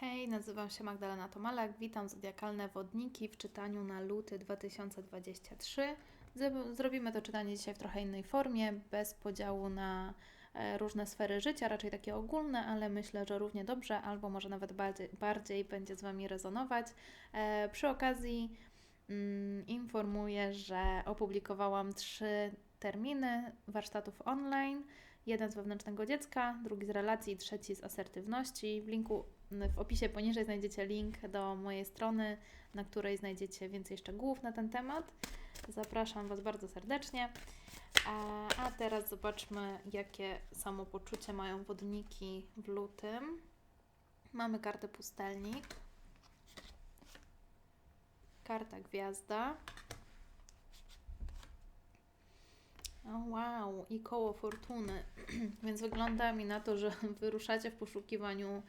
Hej, nazywam się Magdalena Tomalak, witam Zodiakalne Wodniki w czytaniu na luty 2023. Z- Zrobimy to czytanie dzisiaj w trochę innej formie, bez podziału na e, różne sfery życia, raczej takie ogólne, ale myślę, że równie dobrze, albo może nawet bardziej, bardziej będzie z Wami rezonować. E, Przy okazji mm, informuję, że opublikowałam trzy terminy warsztatów online. Jeden z wewnętrznego dziecka, drugi z relacji, trzeci z asertywności. W linku w opisie poniżej znajdziecie link do mojej strony, na której znajdziecie więcej szczegółów na ten temat. Zapraszam Was bardzo serdecznie. A, teraz zobaczmy, jakie samopoczucie mają wodniki w lutym. Mamy kartę pustelnik, karta gwiazda. Wow, i koło fortuny. Więc wygląda mi na to, że wyruszacie w poszukiwaniu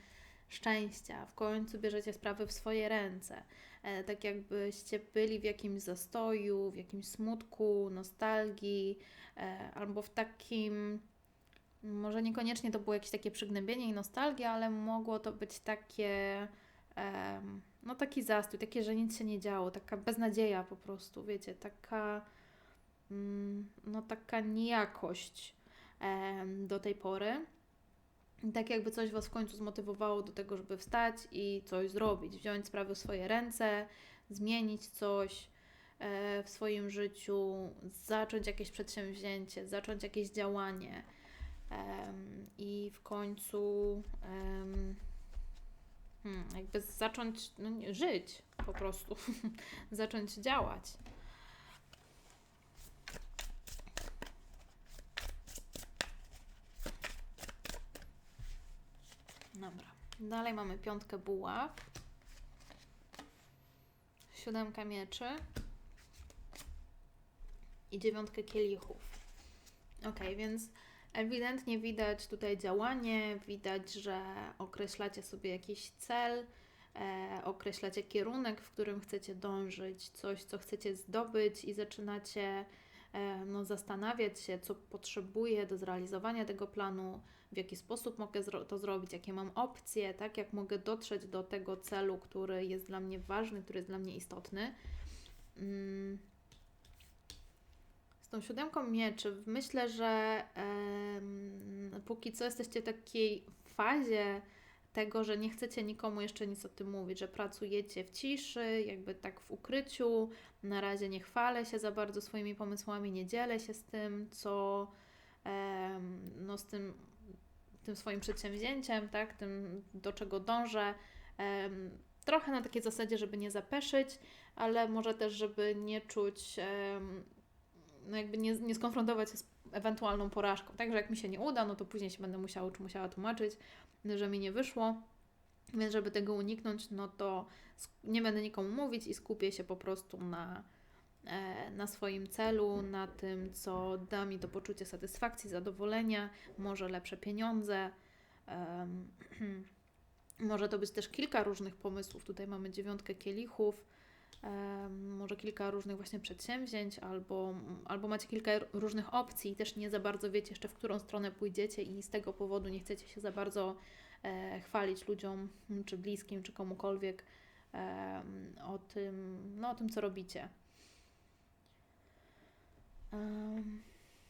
szczęścia. W końcu bierzecie sprawy w swoje ręce. E, tak jakbyście byli w jakimś zastoju, w jakimś smutku, nostalgii, e, albo w takim. Może niekoniecznie to było jakieś takie przygnębienie i nostalgia, ale mogło to być takie. no taki zastój, takie, że nic się nie działo, taka beznadzieja po prostu, wiecie, taka mm, no taka niejakość em, do tej pory. Tak jakby coś Was w końcu zmotywowało do tego, żeby wstać i coś zrobić, wziąć sprawy w swoje ręce, zmienić coś e, w swoim życiu, zacząć jakieś przedsięwzięcie, zacząć jakieś działanie i w końcu hmm, jakby zacząć no żyć po prostu, zacząć działać. Dobra. Dalej mamy piątkę buław. Siódemkę mieczy. I dziewiątkę kielichów. Ok, więc ewidentnie widać tutaj działanie, widać, że określacie sobie jakiś cel, e, określacie kierunek, w którym chcecie dążyć, coś, co chcecie zdobyć i zaczynacie no, zastanawiać się, co potrzebuję do zrealizowania tego planu, w jaki sposób mogę to zrobić, jakie mam opcje, tak, jak mogę dotrzeć do tego celu, który jest dla mnie ważny, który jest dla mnie istotny. Mm. Z tą siódemką mieczy myślę, że póki co jesteście w takiej fazie tego, że nie chcecie nikomu jeszcze nic o tym mówić, że pracujecie w ciszy, jakby tak w ukryciu. Na razie nie chwalę się za bardzo swoimi pomysłami, nie dzielę się z tym, co no z tym, tym swoim przedsięwzięciem, tak, tym do czego dążę. Trochę na takiej zasadzie, żeby nie zapeszyć, ale może też, żeby nie czuć, no jakby nie, nie skonfrontować się z ewentualną porażką. Także jak mi się nie uda, no to później się będę musiała czy musiała tłumaczyć, że mi nie wyszło. Więc żeby tego uniknąć, no to nie będę nikomu mówić i skupię się po prostu na, e, na swoim celu, na tym, co da mi to poczucie satysfakcji, zadowolenia, może lepsze pieniądze. może to być też kilka różnych pomysłów. Tutaj mamy dziewiątkę kielichów, może kilka różnych właśnie przedsięwzięć, albo, albo macie kilka różnych opcji i też nie za bardzo wiecie jeszcze, w którą stronę pójdziecie i z tego powodu nie chcecie się za bardzo e, chwalić ludziom, czy bliskim, czy komukolwiek o tym, no, o tym, co robicie.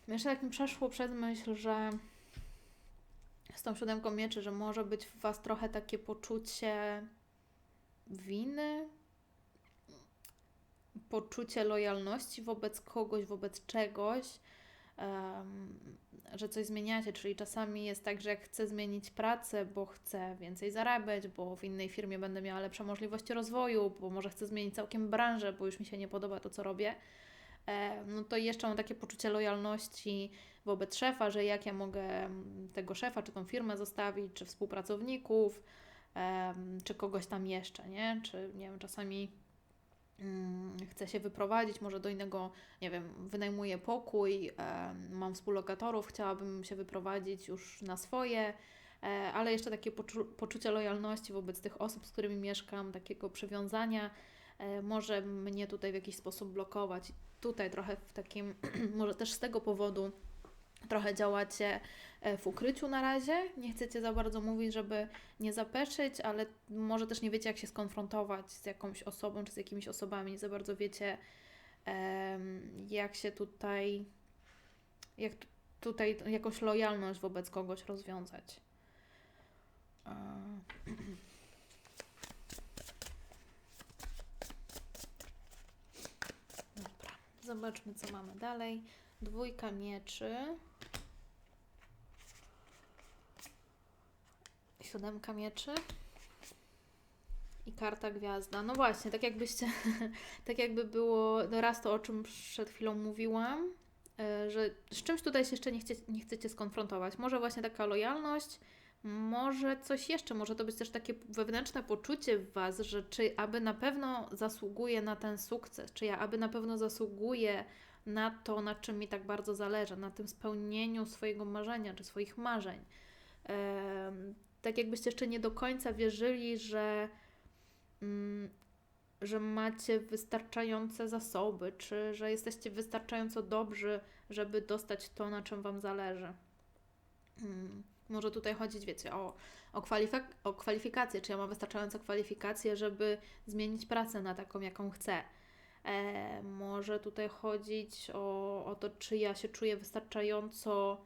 Jeszcze tak mi przeszło przez myśl, że z tą siódemką mieczy, że może być w Was trochę takie poczucie winy, poczucie lojalności wobec kogoś, wobec czegoś, em, że coś zmieniacie, czyli czasami jest tak, że jak chcę zmienić pracę, bo chcę więcej zarabiać, bo w innej firmie będę miała lepsze możliwości rozwoju, bo może chcę zmienić całkiem branżę, bo już mi się nie podoba to, co robię, e, no to jeszcze mam takie poczucie lojalności wobec szefa, że jak ja mogę tego szefa, czy tą firmę zostawić, czy współpracowników, czy kogoś tam jeszcze, nie? Czy nie wiem, czasami mm, chcę się wyprowadzić może do innego, nie wiem, wynajmuję pokój, mam współlokatorów, chciałabym się wyprowadzić już na swoje, e, ale jeszcze takie poczu- poczucie lojalności wobec tych osób, z którymi mieszkam, takiego przywiązania e, może mnie tutaj w jakiś sposób blokować. Tutaj trochę w takim, może też z tego powodu trochę działacie e, w ukryciu na razie. Nie chcecie za bardzo mówić, żeby nie zapeszyć, ale może też nie wiecie, jak się skonfrontować z jakąś osobą czy z jakimiś osobami. Nie za bardzo wiecie, jak się tutaj, jak tu- tutaj jakąś lojalność wobec kogoś rozwiązać. Dobra, zobaczmy, co mamy dalej. Dwójka mieczy. Siódemka mieczy. I karta gwiazda. No właśnie, tak jakbyście, tak jakby było no raz to, o czym przed chwilą mówiłam, e, że z czymś tutaj się jeszcze nie, chcie, nie chcecie skonfrontować. Może właśnie taka lojalność, może coś jeszcze, może to być też takie wewnętrzne poczucie w Was, że czy aby na pewno zasługuję na ten sukces, czy ja aby na pewno zasługuję na to, na czym mi tak bardzo zależy, na tym spełnieniu swojego marzenia czy swoich marzeń. Tak jakbyście jeszcze nie do końca wierzyli, że, mm, że macie wystarczające zasoby, czy że jesteście wystarczająco dobrzy, żeby dostać to, na czym Wam zależy. Mm, Może tutaj chodzić, wiecie, o, o, kwalifik- o kwalifikacje, czy ja mam wystarczające kwalifikacje, żeby zmienić pracę na taką, jaką chcę. E, może tutaj chodzić o, o to, czy ja się czuję wystarczająco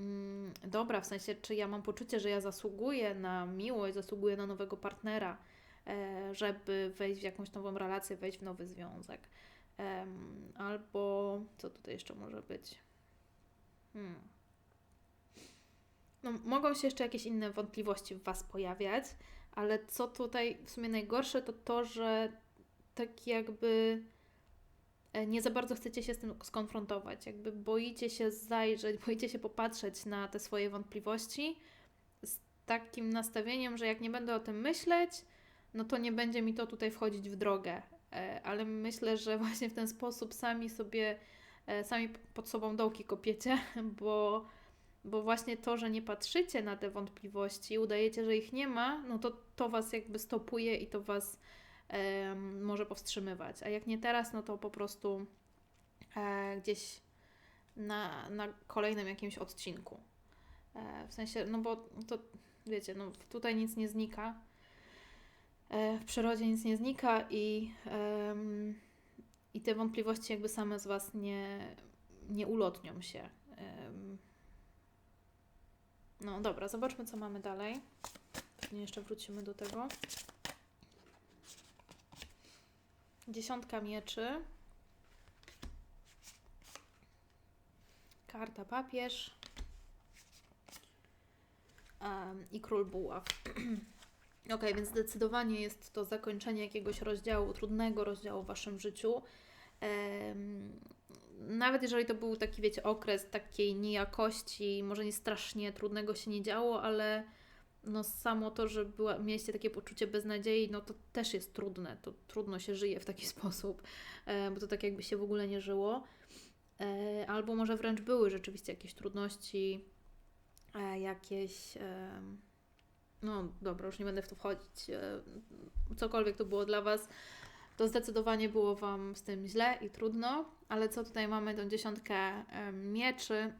mm, dobra, w sensie, czy ja mam poczucie, że ja zasługuję na miłość, zasługuję na nowego partnera, e, żeby wejść w jakąś nową relację, wejść w nowy związek. Albo co tutaj jeszcze może być? Hmm. No, mogą się jeszcze jakieś inne wątpliwości w Was pojawiać, ale co tutaj w sumie najgorsze, to to, że tak jakby nie za bardzo chcecie się z tym skonfrontować, jakby boicie się zajrzeć, boicie się popatrzeć na te swoje wątpliwości z takim nastawieniem, że jak nie będę o tym myśleć, no to nie będzie mi to tutaj wchodzić w drogę. E, Ale myślę, że właśnie w ten sposób sami sobie, e, sami pod sobą dołki kopiecie, bo, bo właśnie to, że nie patrzycie na te wątpliwości, udajecie, że ich nie ma, no to to Was jakby stopuje i to Was może powstrzymywać. A jak nie teraz, no to po prostu e, gdzieś na, na kolejnym jakimś odcinku. E, w sensie, no bo to wiecie, no tutaj nic nie znika. E, w przyrodzie nic nie znika i, i te wątpliwości jakby same z Was nie, nie ulotnią się. No dobra, zobaczmy co mamy dalej. Jeszcze wrócimy do tego. Dziesiątka mieczy. Karta papież. Em, I król buław. ok, więc zdecydowanie jest to zakończenie jakiegoś rozdziału, trudnego rozdziału w Waszym życiu. Em, nawet jeżeli to był taki, wiecie, okres takiej niejakości, może nie strasznie trudnego się nie działo, ale no samo to, że była, mieliście takie poczucie beznadziei, no to też jest trudne. To trudno się żyje w taki sposób, e, bo to tak jakby się w ogóle nie żyło. E, albo może wręcz były rzeczywiście jakieś trudności, e, jakieś. No dobra, już nie będę w to wchodzić. Cokolwiek to było dla Was, to zdecydowanie było Wam z tym źle i trudno, ale co tutaj mamy, tą dziesiątkę mieczy,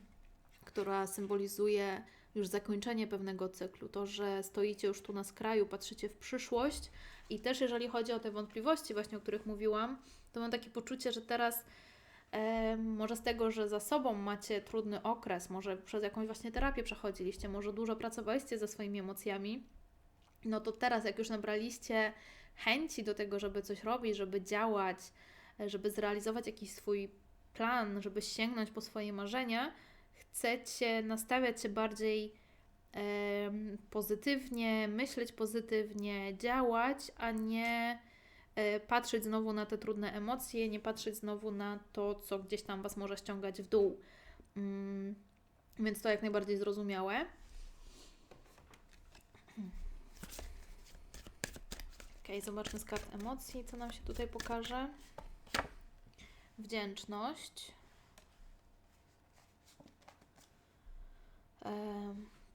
która symbolizuje już zakończenie pewnego cyklu, to, że stoicie już tu na skraju, patrzycie w przyszłość i też jeżeli chodzi o te wątpliwości właśnie, o których mówiłam, to mam takie poczucie, że teraz e, może z tego, że za sobą macie trudny okres, może przez jakąś właśnie terapię przechodziliście, może dużo pracowaliście ze swoimi emocjami, no to teraz jak już nabraliście chęci do tego, żeby coś robić, żeby działać, żeby zrealizować jakiś swój plan, żeby sięgnąć po swoje marzenia, chcecie nastawiać się bardziej em, pozytywnie, myśleć pozytywnie, działać, a nie e, patrzeć znowu na te trudne emocje, nie patrzeć znowu na to, co gdzieś tam Was może ściągać w dół. Mm, więc to jak najbardziej zrozumiałe. Ok, zobaczmy z kart emocji, co nam się tutaj pokaże. Wdzięczność.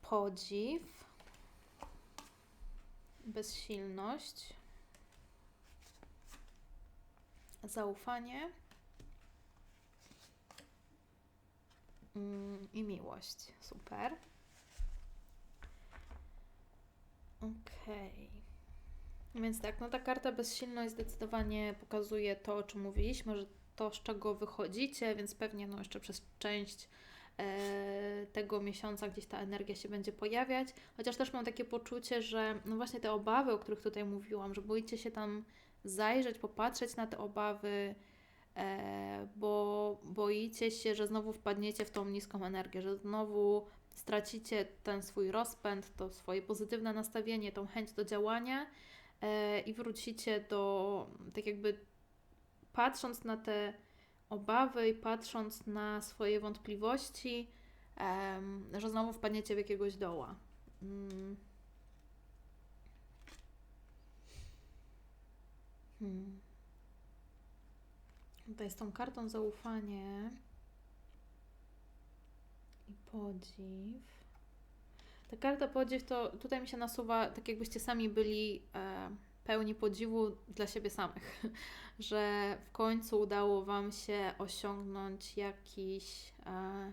Podziw, bezsilność, zaufanie, mm, i miłość. Super. Okej. Więc tak, no ta karta bezsilność zdecydowanie pokazuje to, o czym mówiliśmy, że to, z czego wychodzicie, więc pewnie no jeszcze przez część tego miesiąca gdzieś ta energia się będzie pojawiać. Chociaż też mam takie poczucie, że no właśnie te obawy, o których tutaj mówiłam, że boicie się tam zajrzeć, popatrzeć na te obawy, e, bo boicie się, że znowu wpadniecie w tą niską energię, że znowu stracicie ten swój rozpęd, to swoje pozytywne nastawienie, tą chęć do działania e, i wrócicie do, tak jakby patrząc na te obawy i patrząc na swoje wątpliwości, że znowu wpadniecie w jakiegoś doła. Mm. Hmm. Tutaj z tą kartą zaufanie i podziw. Ta karta podziw to tutaj mi się nasuwa, tak jakbyście sami byli e, pełni podziwu dla siebie samych, że w końcu udało Wam się osiągnąć jakiś e,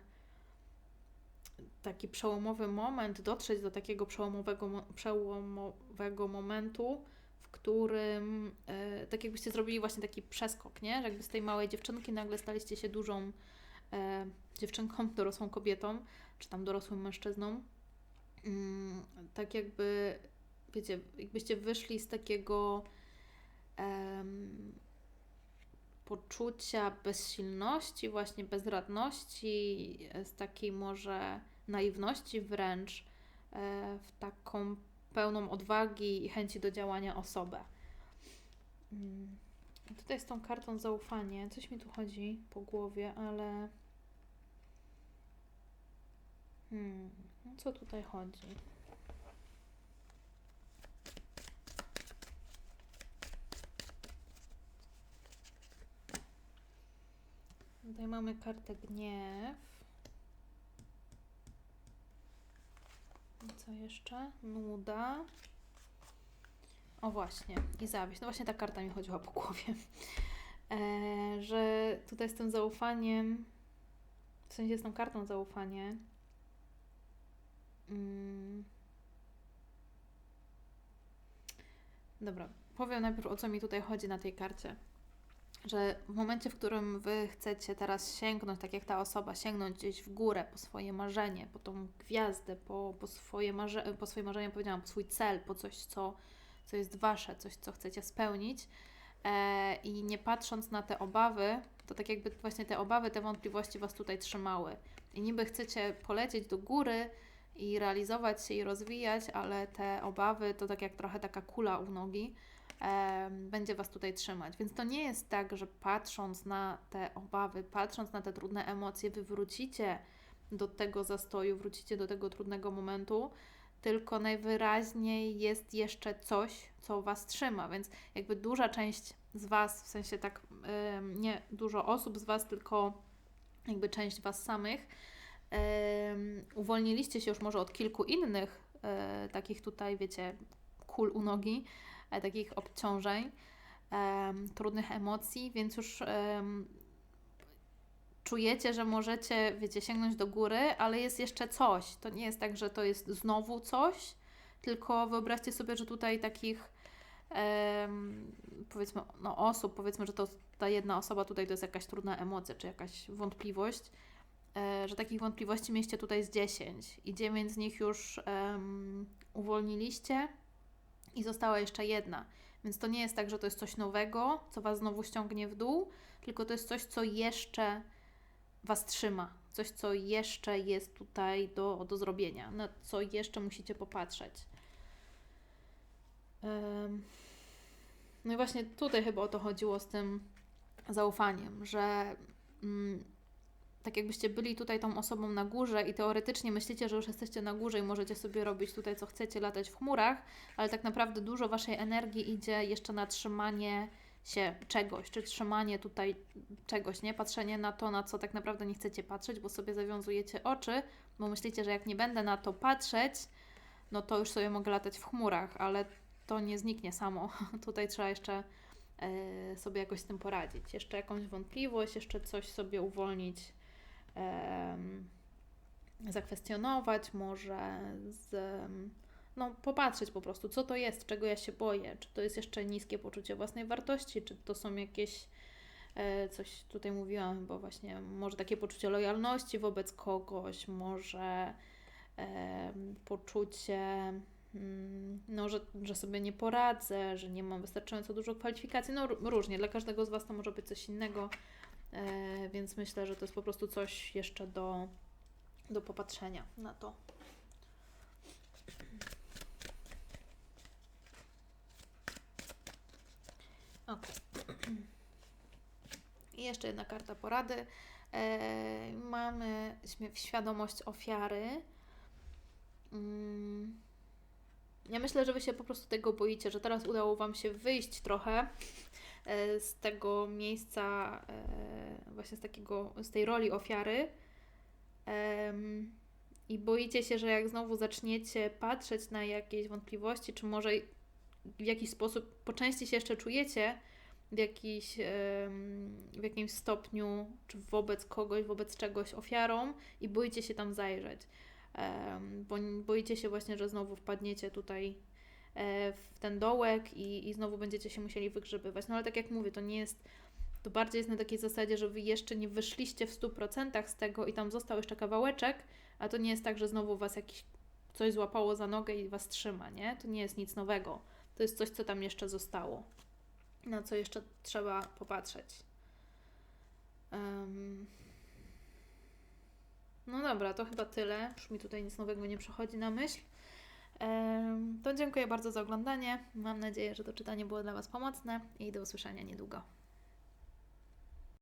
taki przełomowy moment, dotrzeć do takiego przełomowego, mo- przełomowego momentu, w którym e, tak jakbyście zrobili właśnie taki przeskok, nie? Że jakby z tej małej dziewczynki nagle staliście się dużą e, dziewczynką, dorosłą kobietą, czy tam dorosłym mężczyzną. Mm, tak jakby, wiecie, jakbyście wyszli z takiego em, poczucia bezsilności, właśnie bezradności, z takiej może naiwności wręcz, e, w taką pełną odwagi i chęci do działania osobę. Mm. Tutaj z tą kartą zaufanie, coś mi tu chodzi po głowie, ale. Hmm, o co tutaj chodzi? Tutaj mamy kartę gniew. Co jeszcze? Nuda. O właśnie, i zawiść. No właśnie ta karta mi chodziła po głowie. E, że tutaj z tym zaufaniem, w sensie z tą kartą zaufanie, mm, Dobra, powiem najpierw o co mi tutaj chodzi na tej karcie. Że w momencie, w którym wy chcecie teraz sięgnąć, tak jak ta osoba, sięgnąć gdzieś w górę po swoje marzenie, po tą gwiazdę, po, po, swoje, marze po swoje marzenie, powiedziałam, po swój cel, po coś, co, co jest wasze, coś, co chcecie spełnić, e, i nie patrząc na te obawy, to tak jakby właśnie te obawy, te wątpliwości was tutaj trzymały. I niby chcecie polecieć do góry, i realizować się i rozwijać, ale te obawy to tak jak trochę taka kula u nogi będzie Was tutaj trzymać. Więc to nie jest tak, że patrząc na te obawy, patrząc na te trudne emocje, Wy wrócicie do tego zastoju, wrócicie do tego trudnego momentu, tylko najwyraźniej jest jeszcze coś, co Was trzyma. Więc jakby duża część z Was, w sensie tak nie dużo osób z Was, tylko jakby część Was samych, uwolniliście się już może od kilku innych e, takich tutaj, wiecie, kul u nogi, takich obciążeń, trudnych emocji, więc już czujecie, że możecie, wiecie, sięgnąć do góry, ale jest jeszcze coś. To nie jest tak, że to jest znowu coś, tylko wyobraźcie sobie, że tutaj takich powiedzmy, no osób, powiedzmy, że to ta jedna osoba tutaj to jest jakaś trudna emocja, czy jakaś wątpliwość, e, że takich wątpliwości mieliście tutaj z 10 i 9 z nich już uwolniliście i została jeszcze jedna. Więc to nie jest tak, że to jest coś nowego, co Was znowu ściągnie w dół, tylko to jest coś, co jeszcze Was trzyma. Coś, co jeszcze jest tutaj do, do zrobienia, na co jeszcze musicie popatrzeć. No i właśnie tutaj chyba o to chodziło z tym zaufaniem, że mm, tak jakbyście byli tutaj tą osobą na górze i teoretycznie myślicie, że już jesteście na górze i możecie sobie robić tutaj co chcecie, latać w chmurach, ale tak naprawdę dużo Waszej energii idzie jeszcze na trzymanie się czegoś, czy trzymanie tutaj czegoś, nie? Patrzenie na to, na co tak naprawdę nie chcecie patrzeć, bo sobie zawiązujecie oczy, bo myślicie, że jak nie będę na to patrzeć, no to już sobie mogę latać w chmurach, ale to nie zniknie samo. Tutaj trzeba jeszcze e, sobie jakoś z tym poradzić. Jeszcze jakąś wątpliwość, jeszcze coś sobie uwolnić zakwestionować, może z, no, popatrzeć po prostu, co to jest, czego ja się boję, czy to jest jeszcze niskie poczucie własnej wartości, czy to są jakieś, e, coś tutaj mówiłam, bo właśnie może takie poczucie lojalności wobec kogoś, może poczucie, mm, no, że, że sobie nie poradzę, że nie mam wystarczająco dużo kwalifikacji, no ró- różnie, dla każdego z Was to może być coś innego, więc myślę, że to jest po prostu coś jeszcze do, do popatrzenia na to. Ok. I jeszcze jedna karta porady. E, mamy świadomość ofiary. Mm. Ja myślę, że Wy się po prostu tego boicie, że teraz udało Wam się wyjść trochę e, z tego miejsca, e, właśnie z takiego, z tej roli ofiary. I boicie się, że jak znowu zaczniecie patrzeć na jakieś wątpliwości, czy może w jakiś sposób po części się jeszcze czujecie w, jakiś, w jakimś stopniu, czy wobec kogoś, wobec czegoś ofiarą i boicie się tam zajrzeć. Bo boicie się właśnie, że znowu wpadniecie tutaj e, w ten dołek i, i znowu będziecie się musieli wygrzebywać. No ale tak jak mówię, to nie jest, to bardziej jest na takiej zasadzie, że Wy jeszcze nie wyszliście w 100% z tego i tam został jeszcze kawałeczek, a to nie jest tak, że znowu Was jakiś coś złapało za nogę i Was trzyma, nie? To nie jest nic nowego. To jest coś, co tam jeszcze zostało. Na co jeszcze trzeba popatrzeć. Em, No dobra, to chyba tyle. Już mi tutaj nic nowego nie przychodzi na myśl. To dziękuję bardzo za oglądanie. Mam nadzieję, że to czytanie było dla Was pomocne i do usłyszenia niedługo.